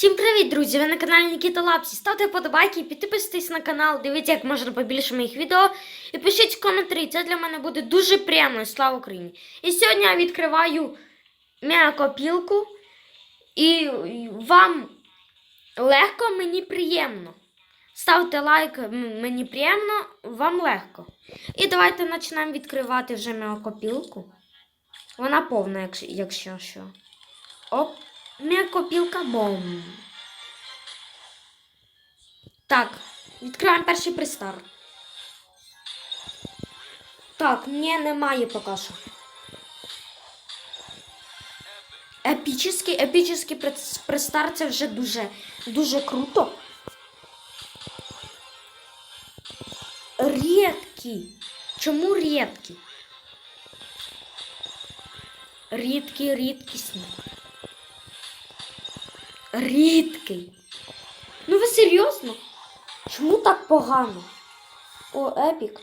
Всім привіт, друзі! Ви на каналі Нікіта Лапсі. Ставте вподобайки, підписуйтесь на канал, дивіться як можна побільше моїх відео. І пишіть коментарі. Це для мене буде дуже приємно. Слава Україні! І сьогодні я відкриваю м'якопілку. І вам легко, мені приємно. Ставте лайк, мені приємно, вам легко. І давайте почнемо відкривати вже м'якопілку. Вона повна, якщо що. Оп. М'якопілка бом. Так, відкриваємо перший пристар. Так, ні, немає поки що. Епічний, епічний пристар це вже дуже, дуже круто. Рідкі. Чому рідкі? Рідкі, рідкісні. Рідкий. Ну ви серйозно? Чому так погано? О, епік.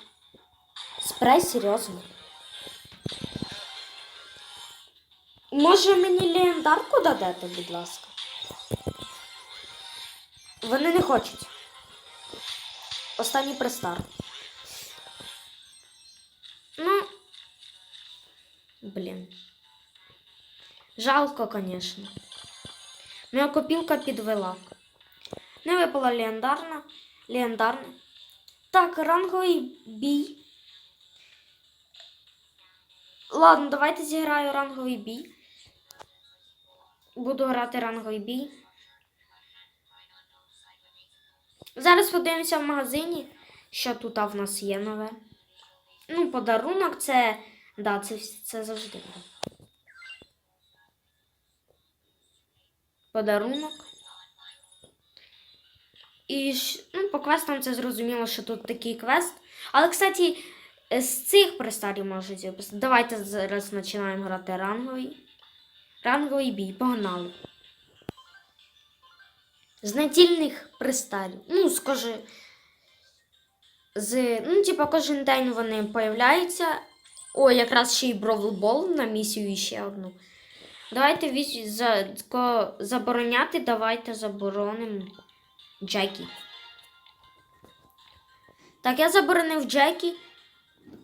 Спрей серйозно. Може мені легендарку дадете, будь ласка? Вони не хочуть. Останній пристар. Ну. Блін. Жалко, звісно. Моя копілка підвела. Не випала легендарна. Легендарна. Так, ранговий бій. Ладно, давайте зіграю ранговий бій. Буду грати ранговий бій. Зараз подивимося в магазині, що тут в нас є нове. Ну, подарунок це. Да, це, це завжди. Подарунок. І ну, по квестам це зрозуміло, що тут такий квест. Але, кстати, е, з цих пристарів можуть записати. Давайте зараз починаємо грати ранговий. Ранговий бій, погнали. З надільних пристарів. Ну, скажи. З, ну, типа, кожен день вони появляються. О, якраз ще й Бровл Бол на місію і ще одну. Давайте вісь, за, ко, забороняти, давайте заборонимо Джекі. Так, я заборонив Джекі,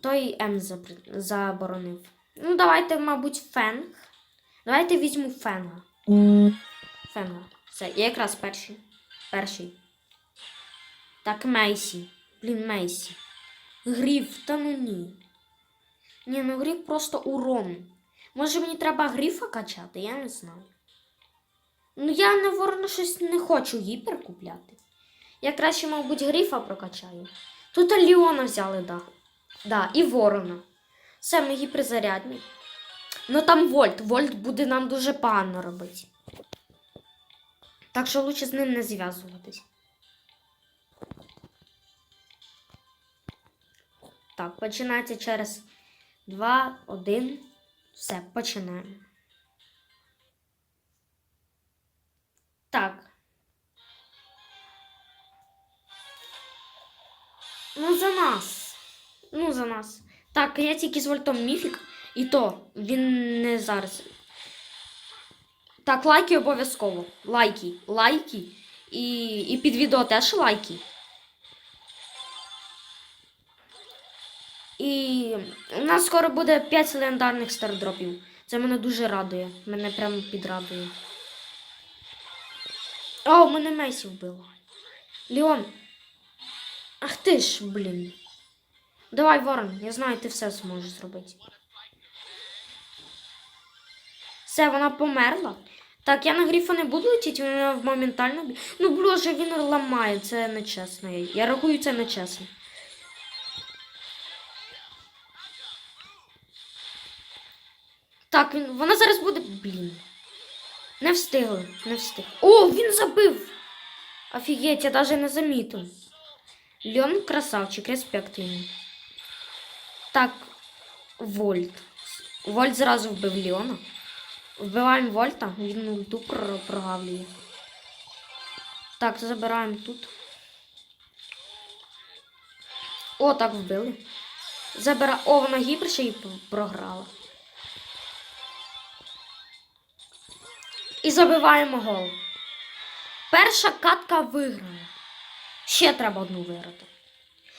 той М заборонив. Ну, давайте, мабуть, Фенг. Давайте візьму Фенга. Фенга. Все, я якраз перший. Перший. Так, Мейсі. Блін, Мейсі. Гріф, та ну ні. Ні, ну гріф просто урон. Може мені треба гріфа качати, я не знаю. Ну я ворона щось не хочу гіпер купляти. Я краще, мабуть, гріфа прокачаю. Тут Ліона взяли, да. Да, і ворона. Все, ми гіперзарядні. Ну там Вольт. Вольт буде нам дуже погано робити. Так що лучше з ним не зв'язуватись. Так, починається через 2, 1. Все, починаємо. Так. Ну, за нас. Ну, за нас. Так, я тільки з вольтом міфік. І то він не зараз. Так, лайки обов'язково. Лайки. Лайки. І, і під відео теж лайки. І у нас скоро буде 5 легендарних стардропів. Це мене дуже радує. Мене прямо підрадує. О, мене Месі вбило. Леон. Ах ти ж, блін. Давай, Ворон, я знаю, ти все зможеш зробити. Все, вона померла. Так, я на гріфа не буду летіти, вона моментально. Ну, боже, він ламає, це нечесно. Я рахую це нечесно. Так, він, вона зараз буде. Блін. Не встигли, не встиг. О, він забив! Офігеть, я навіть не замітив. Леон красавчик, респект йому. Так, Вольт. Вольт зразу вбив Леона. Вбиваємо Вольта, він ульту прогавлює. Так, забираємо тут. О, так вбили. Забира... О, вона гіпер ще програла. І забиваємо гол. Перша катка виграна. Ще треба одну виграти.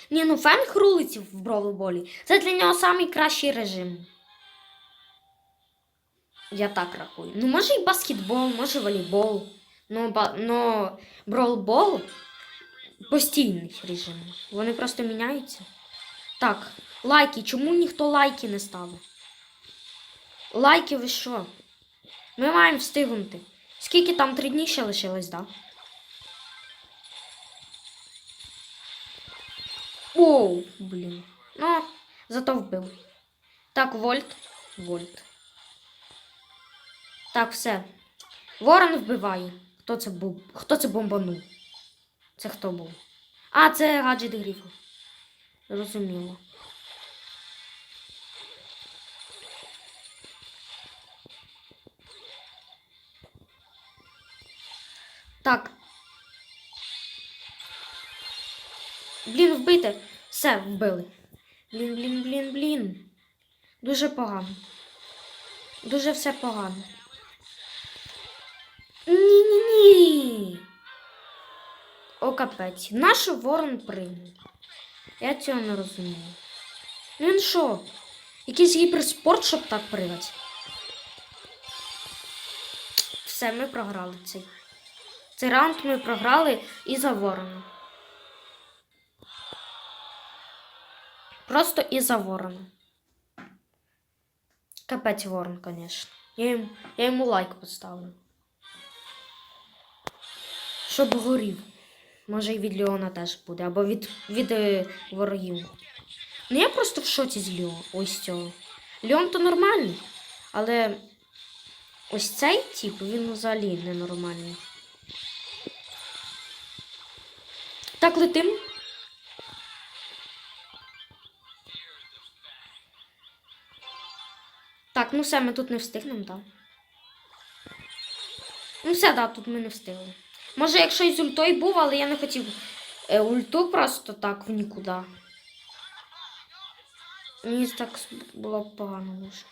Ні, ну фенг рулиці в бровлболі. Це для нього найкращий режим. Я так рахую. Ну, може і баскетбол, може волейбол. Ба... ну бровлбол постійний режим. Вони просто міняються. Так, лайки. Чому ніхто лайки не ставить? Лайки ви що? Ми маємо встигнути. Скільки там три дні ще лишилось? Да? Оу, блін. Ну, зато вбив. Так, вольт. Вольт. Так, все. Ворон вбиває. Хто це був? Хто це бомбанув? Це хто був? А, це гаджет гріфа. Зрозуміло. Так. Блін, вбити. Все, вбили. Блін, блін, блін, блін. Дуже погано. Дуже все погано. Ні-ні-ні. О, капець. Нащо ворон прийняв? Я цього не розумію. Ну він що? Якийсь гіперспорт, щоб так пригати? Все, ми програли цей. Цей раунд ми програли і за ворона. Просто із-за ворона. Капець ворон, звісно. Я, йому- я йому лайк поставлю. Щоб горів. Може і від Леона теж буде, або від, від е, ворогів. Ну я просто в шоці з Леона. Ось цього. Леон то нормальний, але ось цей тип, він взагалі ненормальний. Так летим. Так, ну все, ми тут не встигнемо, так. Ну все, так, тут ми не встигли. Може, якщо із ультою був, але я не хотів е, ульту просто так в нікуди. Мені так було б погано дуже.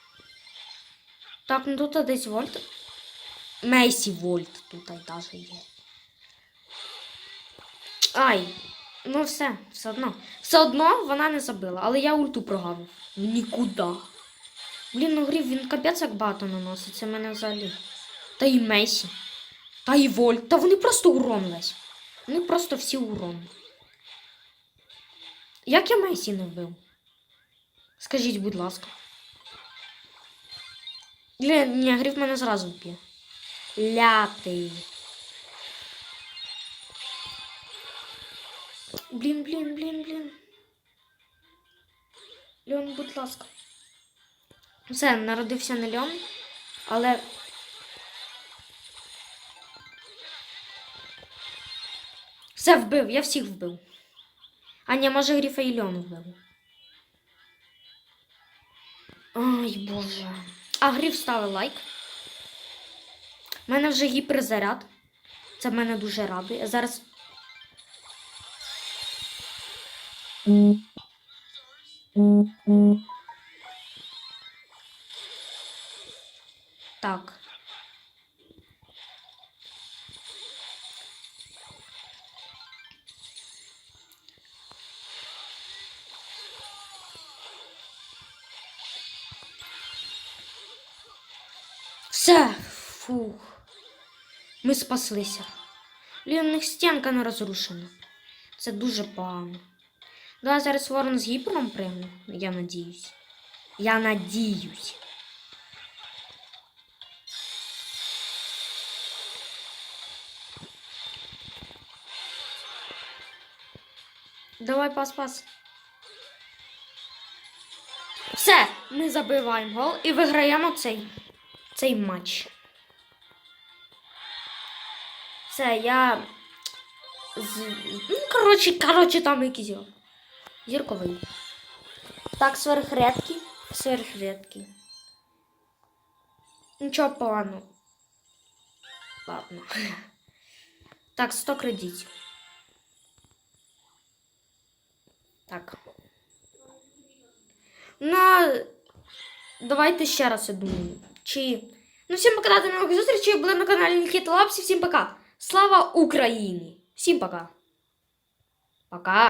Так, ну тут десь вольт. Мейсі вольт тут навіть є. Ай, ну все, все одно. Все одно вона не забила, але я ульту прогавив. Нікуди. Блін, ну грів, він капець як багато наносить, це мене взагалі. Та і Месі. Та і Вольт. Та вони просто урон весь. Вони просто всі урон. Як я Месі не вбив? Скажіть, будь ласка. Ні, ні, грів мене зразу вб'є. Лятий. Блін, блін, блін, блін. Леон, будь ласка. Все, народився не Льон, але. Все вбив, я всіх вбив. А ні, може Гріфа і Льон вбив. Ой, Боже. А Гріф ставив лайк. У мене вже гіперзаряд. Це мене дуже радує. Зараз. Так. Все. Фух. Ми спаслися. Блін, у них стінка не розрушена. Це дуже погано. Да, зараз ворон з гіпером прийме. Я надіюсь. Я надіюсь. Давай пас-пас. Все, ми забиваємо гол і виграємо цей, цей матч. Все, я. З... Ну, коротше, коротше, там його. Зірковий. Так, сверхредкий. Сверхредкий. Нічого поганого. Ладно. Так, 100 кредитів. Так. Ну, давайте ще раз я думаю. Чи. Ну, всім пока, до нових зустрічей. Були на каналі Нікіта Лапсі. Всім пока. Слава Україні! Всім пока! Пока!